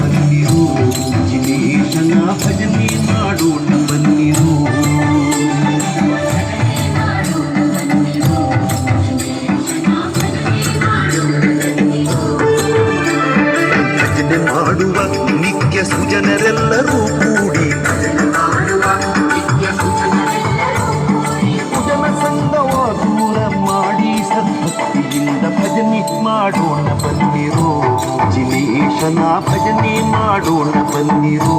ಬನ್ನಿರು ಜಿನೇಶನ ಭಜನೆ ಮಾಡೋಣ ಬನ್ನಿರು ಭಜನೆ ಮಾಡೋಣ ಬನ್ನಿರು.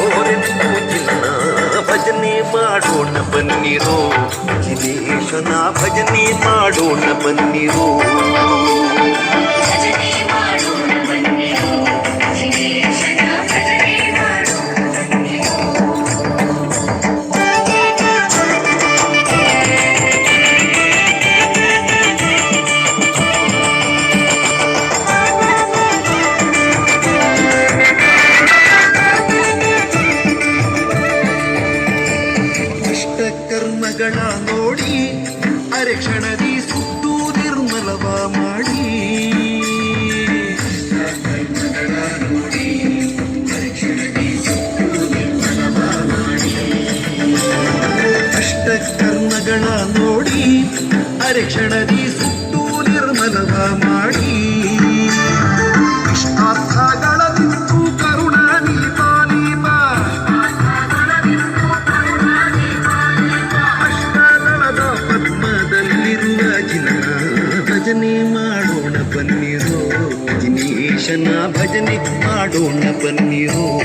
ತೋರೆಂದು ಚಿನ್ನ ಭಜನೆ ಮಾಡೋಣ ಬನ್ನಿರೋ. ಜಿನೇಶನ ಭಜನೆ ಮಾಡೋಣ ಬನ್ನಿರೋ. ಕರ್ಮಗಳ ನೋಡಿ ಅರೆಕ್ಷಣದಿ ಸುಟ್ಟು ನಿರ್ಮಲವ ಮಾಡಿ. ಅಷ್ಟ ಕರ್ಮಗಳ ನೋಡಿ ಅರೆಕ್ಷಣದಿ ಮಾಡೋಣ ಬನ್ನಿರೋ. ದಿನೇಶನ ಭಜನೆ ಮಾಡೋಣ ಬನ್ನಿರೋ.